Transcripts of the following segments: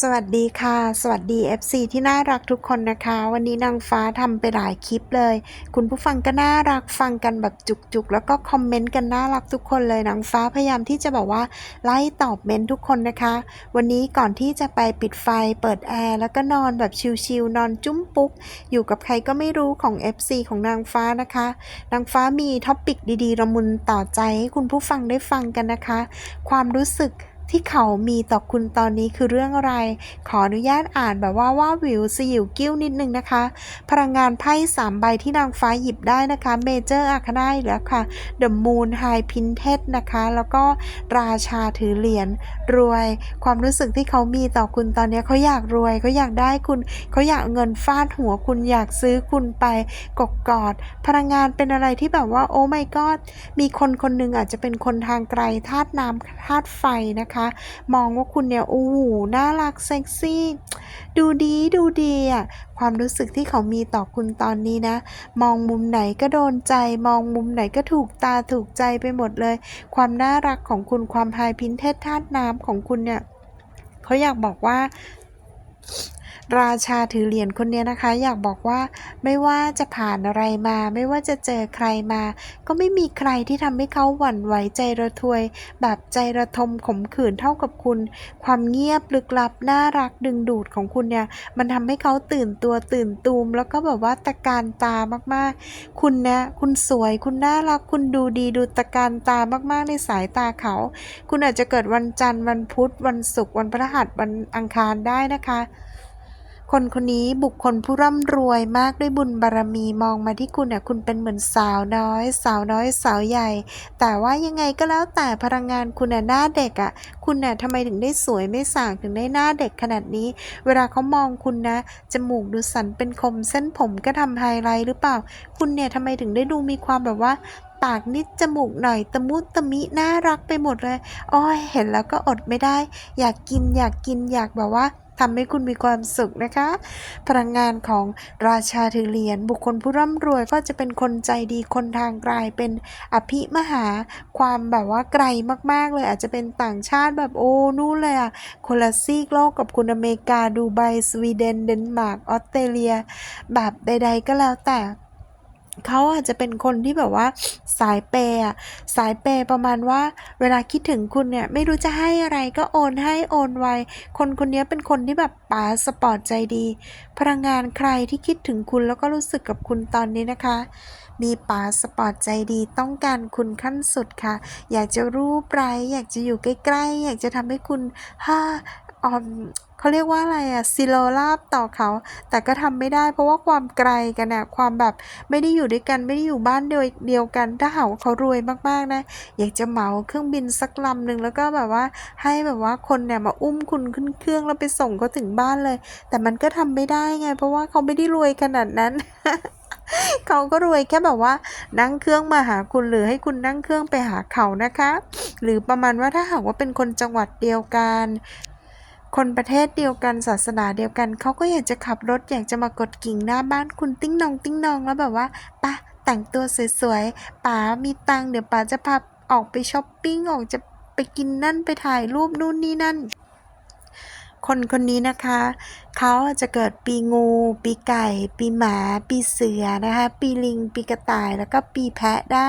สวัสดีค่ะ สวัสดี FC ที่น่ารักทุกคนนะคะ วันนี้นางฟ้าทำไปหลายคลิปเลย คุณผู้ฟังก็น่ารักฟังกันแบบจุกๆ แล้วก็คอมเมนต์กันน่ารักทุกคนเลยนางฟ้าพยายามที่จะบอกว่าไล่ตอบเมนทุกคนนะคะ วันนี้ก่อนที่จะไปปิดไฟเปิดแอร์แล้วก็นอนแบบชิลๆนอนจุ้มปุ๊ก อยู่กับใครก็ไม่รู้ของ FC ของนางฟ้านะคะ นางฟ้ามีท็อปิกดีๆระมุนต่อใจให้คุณผู้ฟังได้ฟังกันนะคะ ความรู้สึก ที่เขามีต่อคุณตอนนี้คือเรื่องอะไร ขออนุญาตอ่านแบบว่าว่าวิวสยิวกิ้วนิดนึงนะคะ พลังงานไพ่สามใบที่นางฟ้าหยิบได้นะคะเมเจอร์อาคาไนอีกแล้วค่ะ The Moon High Pinted นะคะ แล้วก็ราชาถือเหรียญรวย ความรู้สึกที่เขามีต่อคุณตอนนี้เขาอยากรวยเขาอยากได้คุณเขาอยากเงินฟาดหัวคุณอยากซื้อคุณไปกกกอด พลังงานเป็นอะไรที่แบบว่าโอ้ my god มีคนคนหนึ่งอาจจะเป็นคนทางไกลธาตุน้ำธาตุไฟนะคะมองว่าคุณเนี่ยโอ้โหน่ารักเซ็กซี่ ดูดีดูดีอะความรู้สึกที่เขามีต่อคุณตอนนี้นะ มองมุมไหนก็โดนใจ มองมุมไหนก็ถูกตาถูกใจไปหมดเลย ความน่ารักของคุณความไฮพินเทสธาตุน้ำของคุณเนี่ยเขาอยากบอกว่า ราชาถือเหรียญคนนี้นะคะ อยากบอกว่าไม่ว่าจะผ่านอะไรมา ไม่ว่าจะเจอใครมา ก็ไม่มีใครที่ทำให้เขาหวั่นไหวใจระทวย แบบใจระทมขมขื่นเท่ากับคุณ ความเงียบลึกลับน่ารักดึงดูดของคุณเนี่ย มันทำให้เขาตื่นตัวตื่นตูม แล้วก็แบบว่าตะการตามากๆ คุณนะคุณสวยคุณน่ารักคุณดูดีดูตะการตามากๆ ในสายตาเขา คุณอาจจะเกิดวันจันทร์วันพุธวันศุกร์วันพฤหัสวันอังคารได้นะคะ คนคนนี้บุคคลผู้ร่ำรวยมากด้วยบุญบารมีมองมาที่คุณเนี่ยคุณเป็นเหมือนสาวน้อย สาวน้อยสาวใหญ่ แต่ว่ายังไงก็แล้วแต่พลังงานคุณน่ะหน้าเด็กอะ่ะคุณน่ะทำไมถึงได้สวยไม่ส่างถึงได้หน้าเด็กขนาดนี้ เวลาเขามองคุณนะจมูกดูสันเป็นคมเส้นผมก็ทำไฮไลท์หรือเปล่า คุณเนี่ยทำไมถึงได้ดูมีความแบบว่าปากนิดจมูกหน่อยตะมุตะมิน่ารักไปหมดเลย อ้อยเห็นแล้วก็อดไม่ได้ อยากกินอยากกินอยากแบบว่า ทำให้คุณมีความสุขนะคะ พลังงานของราชาถือเหรียญบุคคลผู้ร่ำรวยก็จะเป็นคนใจดีคนทางไกลเป็นอภิมหาความแบบว่าไกลมากๆ เลยอาจจะเป็นต่างชาติแบบโอ้นู่นเลยอะคนละซีกโลกกับคุณอเมริกาดูไบสวีเดนเดนมาร์กออสเตรเลีย แบบใด ๆ ก็แล้วแต่ เขาอาจจะเป็นคนที่แบบว่าสายเปย์อะสายเปย์ประมาณว่า เวลาคิดถึงคุณเนี่ยไม่รู้จะให้อะไรก็โอนให้โอนไว คนคนนี้เป็นคนที่แบบป๋าสปอร์ตใจดี พลังงานใครที่คิดถึงคุณแล้วก็รู้สึกกับคุณตอนนี้นะคะ มีป๋าสปอร์ตใจดีต้องการคุณขั้นสุดค่ะ อยากจะรูปไร้อยากจะอยู่ใกล้ๆ อยากจะทำให้คุณฮ่า เขาเรียกว่าอะไรอะซิโลลาบต่อเขา แต่ก็ทำไม่ได้ เพราะว่าความไกลกันอะความแบบไม่ได้อยู่ด้วยกันไม่ได้อยู่บ้านเดียวเดียวกันถ้าหากว่าเขารวยมากๆนะอยากจะเหมาเครื่องบินสักลำหนึ่งแล้วก็แบบว่าให้แบบว่าคนเนี่ยมาอุ้มคุณขึ้นเครื่องแล้วไปส่งเขาถึงบ้านเลย แต่มันก็ทำไม่ได้ไง เพราะว่าเขาไม่ได้รวยขนาดนั้นเขาก็รวยแค่แบบว่านั่งเครื่องมาหาคุณหรือให้คุณนั่งเครื่องไปหาเขานะคะ หรือประมาณว่าถ้าหากว่าเป็นคนจังหวัดเดียวกัน คนประเทศเดียวกันศาสนาเดียวกันเขาก็อยากจะขับรถอยากจะมากดกิ่งหน้าบ้านคุณติ้งนองติ้งนองแล้วแบบว่าปะแต่งตัวสวยๆป๋ามีตังเดี๋ยวป๋าจะพาออกไปช้อปปิ้งออกจะไปกินนั่นไปถ่ายรูปนู่นนี่นั่น คนคนนี้นะคะ เขาจจะเกิดปีงู ปีไก่ ปีหมา ปีเสือนะคะ ปีลิง ปีกระต่าย แล้วก็ปีแพะได้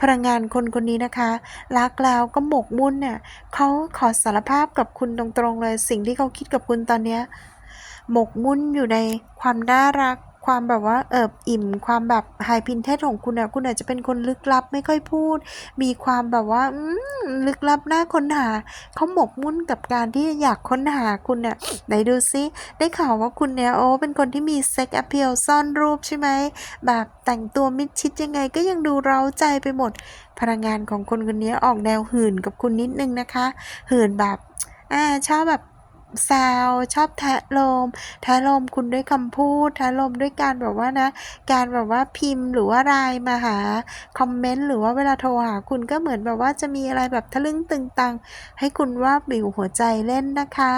พลังงานคนคนนี้นะคะ รักแล้วก็หมกมุ่นเนี่ยเขาขอสารภาพกับคุณตรงๆเลย สิ่งที่เขาคิดกับคุณตอนเนี้ยหมกมุ่นอยู่ในความน่ารัก ความแบบว่าเอิบอิ่ม ความแบบไฮพินเทสของคุณอะคุณอาจจะเป็นคนลึกลับไม่ค่อยพูด มีความแบบว่าอืลึกลับน่าค้นหาเขาหมกมุ่นกับการที่อยากค้นหาคุณเนี่ยไหนดูซิได้ข่าวว่าคุณเนี่ยโอ้เป็นคนที่มีเซ็กแอพเ l ซ่อนรูปใช่ไหมแบบแต่งตัวมิดชิดยังไงก็ยังดูเร้าใจไปหมด พลังงานของคนคนนี้ออกแนวหื่นกับคุณนิดนึงนะคะ หื่นแบบอ่าชอบแบบ แซวชอบแทะลมแทะลมคุณด้วยคำพูดแทะลมด้วยการแบบว่านะ การแบบว่าพิมพ์หรือว่าไลน์มาหาคอมเมนต์หรือว่าเวลาโทรหาคุณก็เหมือนแบบว่าจะมีอะไรแบบทะลึ่งตึงตัง ให้คุณว่าบิวหัวใจเล่นนะคะ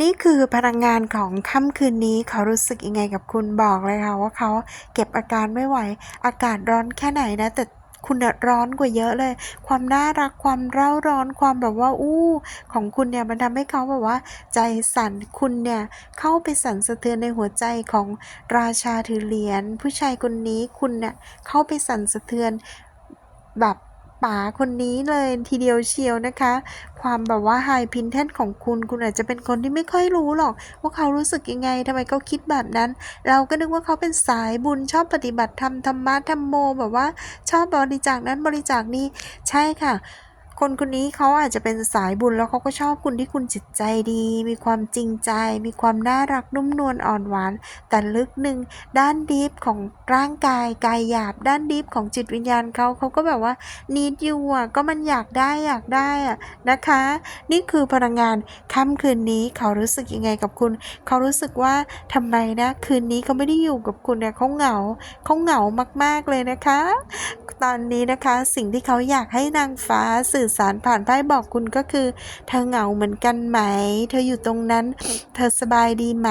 นี่คือพลังงานของค่ำคืนนี้เขารู้สึกยังไงกับคุณบอกเลยค่ะว่าเขาเก็บอาการไม่ไหว อากาศร้อนแค่ไหนนะแต่ คุณน่ะร้อนกว่าเยอะเลย ความน่ารักความเร่าร้อนความแบบว่าอู้ของคุณเนี่ยมันทำให้เขาแบบว่า ใจสั่นคุณเนี่ยเข้าไปสั่นสะเทือนในหัวใจของราชาถือเหรียญผู้ชายคนนี้คุณเนี่ยเข้าไปสั่นสะเทือนแบบ ป๋าคนนี้เลยทีเดียวเชียวนะคะ ความแบบว่าไฮพินเทนของคุณคุณอาจจะเป็นคนที่ไม่ค่อยรู้หรอก ว่าเขารู้สึกยังไงทำไมเขาคิดแบบนั้น เราก็นึกว่าเขาเป็นสายบุญชอบปฏิบัติธรรมธรรมะธรรมโมแบบว่า ชอบบริจาคนั้นบริจาคนี้ใช่ค่ะ คนคนนี้เขาอาจจะเป็นสายบุญแล้วเขาก็ชอบคุณที่คุณจิตใจดี มีความจริงใจ มีความน่ารักนุ่มนวลอ่อนหวาน แต่ลึกหนึ่งด้านดีฟของร่างกายกายหยาบ ด้านดีฟของจิตวิญญาณเขาเขาก็แบบว่า need you อะก็มันอยากได้อยากได้อะนะคะ นี่คือพลังงานค่ำคืนนี้เขารู้สึกยังไงกับคุณ เขารู้สึกว่าทำไมนะ คืนนี้เขาไม่ได้อยู่กับคุณเนี่ยเขาเหงาเขาเหงามากๆเลยนะคะ ตอนนี้นะคะสิ่งที่เขาอยากให้นางฟ้าสื่อสารผ่านไพ่บอกคุณก็คือ เธอเหงาเหมือนกันไหม เธออยู่ตรงนั้น เธอสบายดีไหม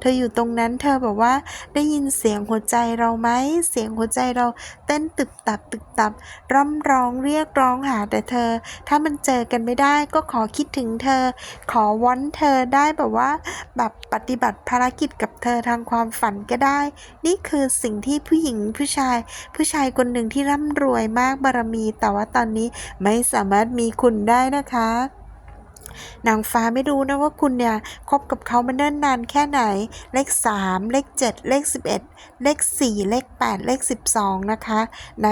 เธออยู่ตรงนั้น เธอแบบว่าได้ยินเสียงหัวใจเราไหม เสียงหัวใจเราเต้นตึบตับตึบตับ ร่ำร้องเรียกร้องหาแต่เธอ ถ้ามันเจอกันไม่ได้ก็ขอคิดถึงเธอ ขอวอนเธอได้แบบว่าแบบปฏิบัติภารกิจกับเธอทางความฝันก็ได้ นี่คือสิ่งที่ผู้หญิงผู้ชาย ผู้ชายคนหนึ่งที่ร่ำรวยมากบารมี แต่ว่าตอนนี้ไม่สามารถมีคุณได้นะคะนางฟ้าไม่รู้นะว่าคุณเนี่ยคบกับเขามาเนิ่นนานแค่ไหน เลข 3 เลข 7 เลข 11 เลข 4 เลข 8 เลข 12 นะคะ ใน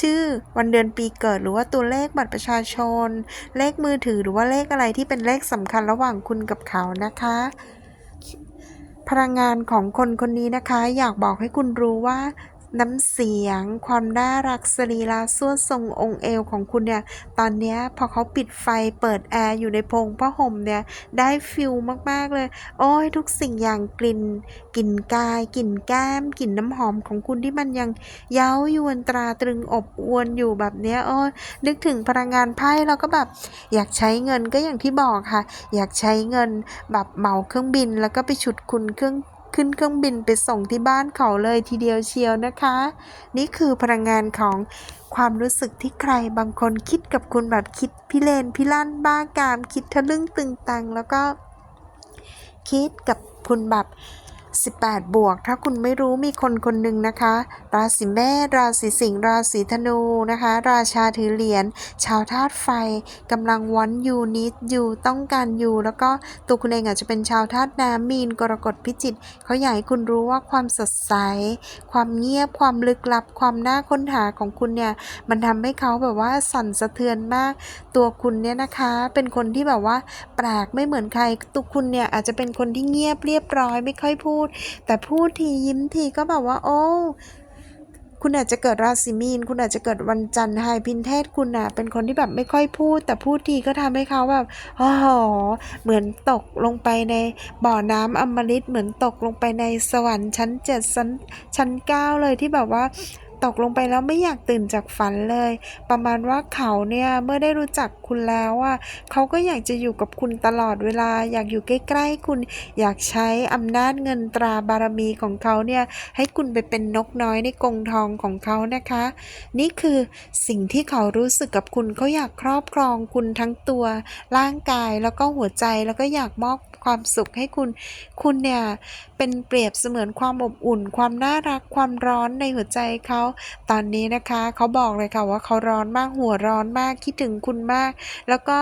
ชื่อวันเดือนปีเกิดหรือว่าตัวเลขบัตรประชาชน เลขมือถือหรือว่าเลขอะไรที่เป็นเลขสำคัญระหว่างคุณกับเขานะคะ พลังงานของคนคนนี้นะคะ อยากบอกให้คุณรู้ว่า น้ำเสียง ความน่ารักสรีระส่วดทรงองค์เอวของคุณเนี่ย ตอนนี้พอเขาปิดไฟเปิดแอร์อยู่ในพงผ้าห่มเนี่ย ได้ฟิลมากๆเลย โอ้ยทุกสิ่งอย่างกลิ่นกลิ่นกายกลิ่นแก้มกลิ่นน้ำหอมของคุณที่มันยังเย้ายวนตราตรึงอบอวนอยู่แบบเนี้ยโอ้ยนึกถึงพลังงานไพ่แล้วก็แบบ อยากใช้เงินก็อย่างที่บอกค่ะ อยากใช้เงินแบบเหมาเครื่องบินแล้วก็ไปฉุดคุณเครื่อง ขึ้นเครื่องบินไปส่งที่บ้านเขาเลยทีเดียวเชียวนะคะ นี่คือพลังงานของความรู้สึกที่ใครบางคนคิดกับคุณแบบคิดพิเลนพิลั่นบ้ากาม คิดทะลึ่งตึงตัง แล้วก็คิดกับคุณแบบ 18 บวก ถ้าคุณไม่รู้มีคนคนหนึ่งนะคะ ราศีเมษราศีสิงห์ราศีธนูนะคะ ราชาถือเหรียญชาวธาตุไฟกำลังวอนอยู่นิดอยู่ต้องการอยู่แล้วก็ตัวคุณเองอาจจะเป็นชาวธาตุน้ำมีนกรกฎพิจิกเขาอยากให้คุณรู้ว่าความสดใส ความเงียบความลึกลับ ความน่าค้นหาของคุณเนี่ยมันทำให้เขาแบบว่าสั่นสะเทือนมาก ตัวคุณเนี่ยนะคะเป็นคนที่แบบว่าแปลกไม่เหมือนใครตัวคุณเนี่ยอาจจะเป็นคนที่เงียบเรียบร้อยไม่ค่อยพูดแต่พูดทียิ้มทีก็แบบว่า โอ้คุณอาจจะเกิดราศีมีน คุณอาจจะเกิดวันจันทร์ไฮพินเทศคุณน่ะ เป็นคนที่แบบไม่ค่อยพูด แต่พูดทีก็ทำให้เขาแบบโอ้โหเหมือนตกลงไปในบ่อน้ำอมฤตเหมือนตกลงไปในสวรรค์ชั้นเจ็ดชั้นชั้นเก้าเลยที่แบบว่า ตกลงไปแล้วไม่อยากตื่นจากฝันเลย ประมาณว่าเขาเนี่ยเมื่อได้รู้จักคุณแล้วอะเขาก็อยากจะอยู่กับคุณตลอดเวลา อยากอยู่ใกล้ๆคุณ อยากใช้อำนาจเงินตราบารมีของเขาเนี่ยให้คุณไปเป็นนกน้อยในกรงทองของเขานะคะ นี่คือสิ่งที่เขารู้สึกกับคุณเขาอยากครอบครองคุณทั้งตัวร่างกายแล้วก็หัวใจแล้วก็อยากมอบความสุขให้คุณ คุณเนี่ยเป็นเปรียบเสมือนความอบอุ่น ความน่ารัก ความร้อนในหัวใจเขาตอนนี้นะคะเขาบอกเลยค่ะว่าเขาร้อนมากหัวร้อนมากคิดถึงคุณมาก แล้วก็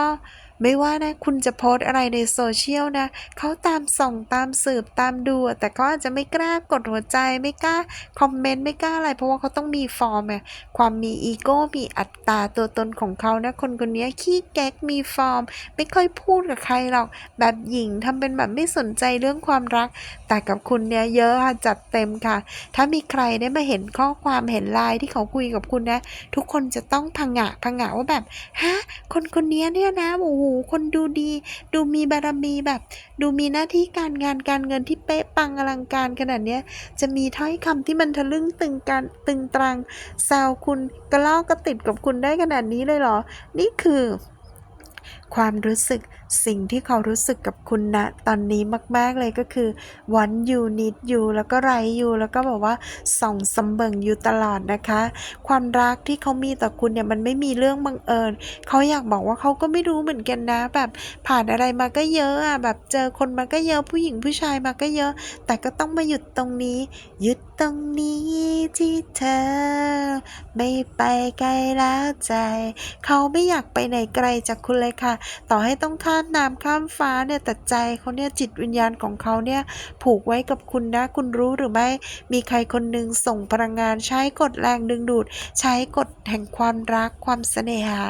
ไม่ว่านะ คุณจะโพสอะไรในโซเชียลนะเขาตามส่องตามสืบตามดู แต่เขาอาจจะไม่กล้ากดหัวใจไม่กล้าคอมเมนต์ไม่กล้าอะไร เพราะว่าเขาต้องมีฟอร์มอะความมีอีโก้มีอัตตาตัวตนของเขานะ คนคนนี้ขี้แก๊กมีฟอร์ม ไม่ค่อยพูดกับใครหรอก แบบหญิงทำเป็นแบบไม่สนใจเรื่องความรัก แต่กับคุณเนี่ยเยอะค่ะจัดเต็มค่ะ ถ้ามีใครได้มาเห็นข้อความเห็นไลน์ที่เขาคุยกับคุณนะ ทุกคนจะต้องพังงะพังงะว่าแบบฮะคนคนนี้เนี่ยนะโอ้โหคนดูดี ดูมีบารมีแบบ ดูมีหน้าที่การงานการเงินที่เป๊ะปังอลังการขนาดเนี้ย จะมีถ้อยคำที่มันทะลึ่งตึงการตึงตรังแซวคุณกระลอกกระติดกับคุณได้ขนาดนี้เลยเหรอ นี่คือ ความรู้สึกสิ่งที่เขารู้สึกกับคุณณตอนนี้มาก ๆ เลยก็คือ want you need you แล้วก็ like you แล้วก็แบบว่าส่องสำเบิงอยู่ตลอดนะคะ ความรักที่เขามีต่อคุณเนี่ยมันไม่มีเรื่องบังเอิญเขาอยากบอกว่าเขาก็ไม่รู้เหมือนกันนะ แบบผ่านอะไรมาก็เยอะอะแบบเจอคนมาก็เยอะผู้หญิงผู้ชายมาก็เยอะ แต่ก็ต้องมาหยุดตรงนี้หยุดตรงนี้ที่เธอ ไม่ไปไกลแล้วใจ เขาไม่อยากไปไหนไกลจากคุณเลยค่ะต่อให้ต้องข้ามน้ำข้ามฟ้าเนี่ยแต่ใจเขาเนี่ยจิตวิญญาณของเขาเนี่ยผูกไว้กับคุณนะ คุณรู้หรือไม่ มีใครคนหนึ่งส่งพลังงานใช้กฎแรงดึงดูด ใช้กฎแห่งความรักความเสน่หา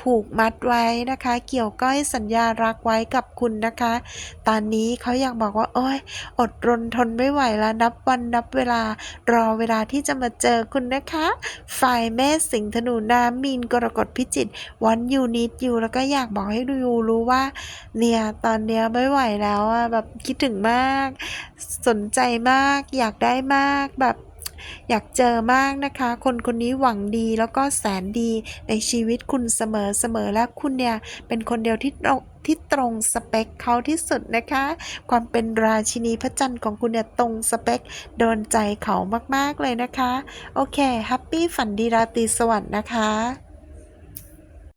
ผูกมัดไว้นะคะ เกี่ยวก้อยสัญญารักไว้กับคุณนะคะ ตอนนี้เขาอยากบอกว่า โอ้ยอดรนทนไม่ไหวแล้วนับวันนับเวลารอเวลาที่จะมาเจอคุณนะคะฝ่ายแม่สิงห์ธนูน้ำมีนกรกฎพิจิตวันยูนิดยูแล้วก็อยากบอกให้ดูรู้ว่า เนี่ยตอนเนี้ยไม่ไหวแล้วอะแบบคิดถึงมาก สนใจมาก อยากได้มากแบบอยากเจอมากนะคะ คนคนนี้หวังดีแล้วก็แสนดีในชีวิตคุณเสมอเสมอและคุณเนี่ย เป็นคนเดียวที่ตรงที่ตรงสเปคเขาที่สุดนะคะ ความเป็นราชินีพระจันทร์ของคุณเนี่ยตรงสเปคโดนใจเขามากๆเลยนะคะ โอเคแฮปปี้ฝันดีราตรีสวัสดิ์นะคะ